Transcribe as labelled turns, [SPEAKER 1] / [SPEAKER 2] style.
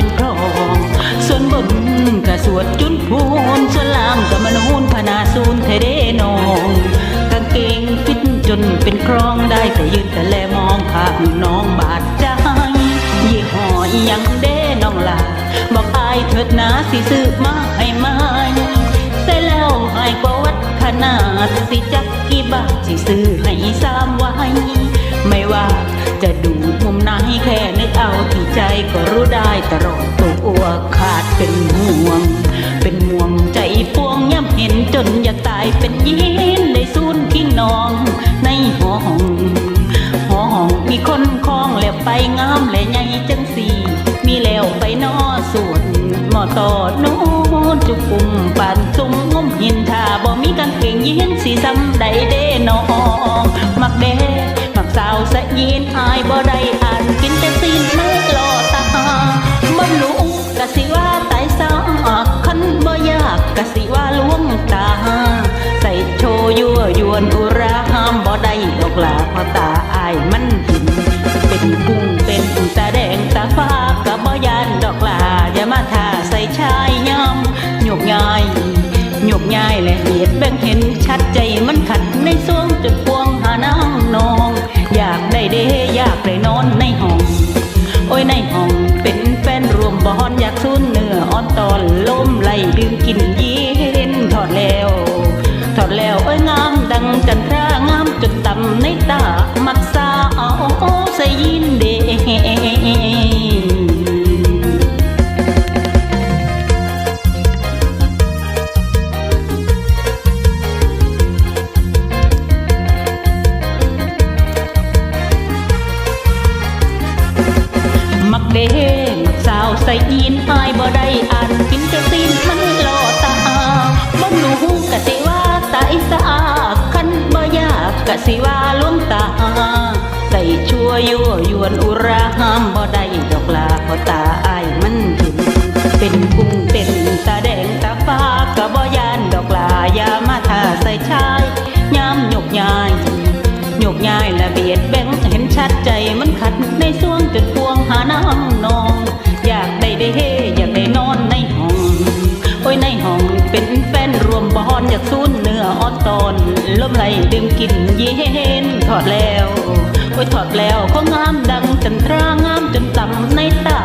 [SPEAKER 1] เป็นคลอง ส่วนบนกระสวดจุนพูนส่วนล่างกะมนูนพนาซูนเทเดนองกางเกงฟิตจนเป็นครองได้แต่ยืนแต่แลมองข้างน้องบาดใจยี่ห้อยังเด้น้องลาบอกอายเถิดนะสิซื้อมาให้ไหมใส่แล้วให้กว่าวัดขนาดสิจักกี่บาทสิซื้อให้สามไว้ไม่ว่าจะดู เอาที่ใจก็รู้ได้ตลอดตัวขาดเป็นห่วง เป็นห่วงใจปวงย่ำเห็นจนอยากตายเป็นยินได้สูนทิ้งนองในหอห้องหอห้องมีคนคล้องแล้วไปงามและใหญ่จังสีมีแล้วไปนอส่วนหมอต่อนู้จุกปุ่มปานซุ่มงมหินทาบ่มีกางเกงยีนสีซ้ำใดเด้น้องมักเด้ สาวสะยีนอายบ่ได้อ่านกินแต่ซีนไม่รอตาบ่รู้กะสิว่าตายซากคันบ่ยากกะสิว่าลวงตา ใส่โชยั่วยวนอุราหามบ่ได้ดอกลาพราะตาอายมันหินเป็นกุ้ง ตามักสาเอาใส่ยินเดมักเด้มักสาวใส่ยีนอายบ่ได้ ยั่วยวนอุราห้ามบ่ได้ดอกลาพอตาอายมันเห็นเป็นกุ้งเป็นตาแดงตาฟ้าก็บ่ยานดอกลายามาทาใส่ชายยามหยกยายหยกยายละเบียดแบงเห็นชัดใจมันขัดในช่วงจนพวงหาน้ำนอง อยากได้ได้เฮอยากได้นอนในห้องโอ้ยในห้องเป็นแฟนรวมบอนอยากสูนเนื้อออดตอนล้มไหลดื่มกินเย็นถอดแล้ว ถอดแล้วเขางามดังจันทรางามจนต่ำในตา